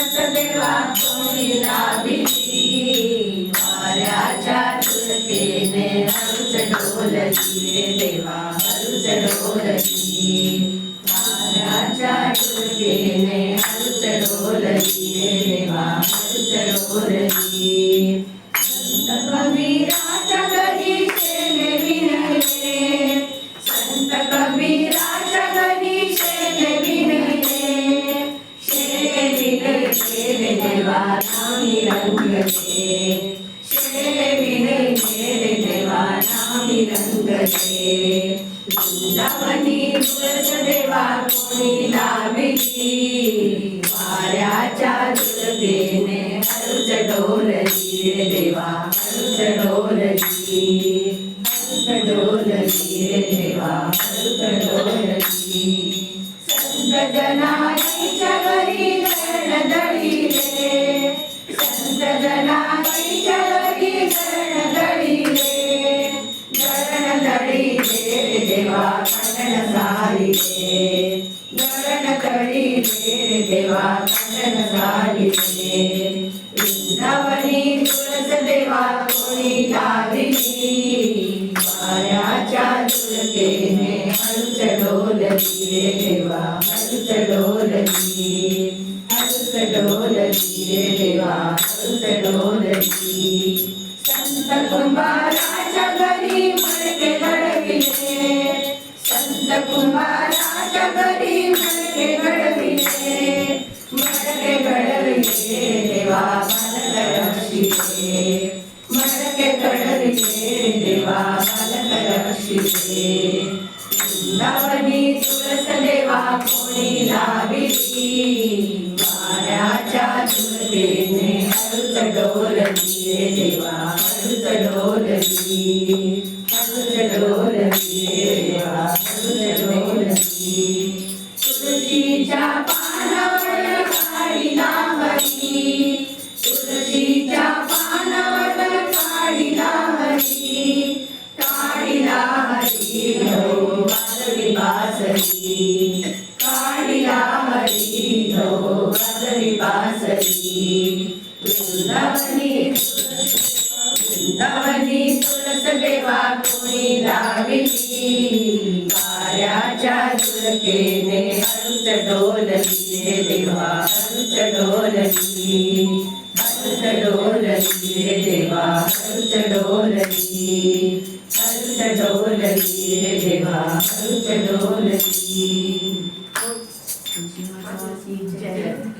देवा कोणी वाऱ्याच्या देवा हळूच डोलली वाऱ्याच्या झुळकेने हळूच डोलली देवा वृंदावनी तुळस देवा कोणी लाविली वाऱ्याच्या झुळकेने हळूच डोलली. रे देवा हळूच डोलली. हळूच डोलली रे देवा हळूच डोलली. संत जनाईच्या घरी संत जनाईच्या धरण देवा कंडन सारीले धरण दळीले रे देवा कंडन सारीले संत कुंभाराच्या घरी मडके घडविले संत कुंभाराच्या घरी मडके घडविले मडके घडविले देवा बालक रक्षिले मडके घडविले देवा बालक रक्षिले वृंदावनी तुळस देवा कोणी लाविली? देवा हळूच डोलली हळूच डोलली देवा हळूच डोलली तुळशीच्या पानावर काढिला हरी तुळशीच्या पानावर काढिला हरी काढिला हरी हो वाजवी बासरी काढिला हरी हो बासरी वृंदावनी वृंदावनी तुळस देवा कोणी लाविली. वाऱ्याच्या झुळकेने हळूच डोलली रे देवा हळूच डोलली हळूच डोलली रे देवा हळूच डोलली हळूच डोलली रे देवा हळूच डोलली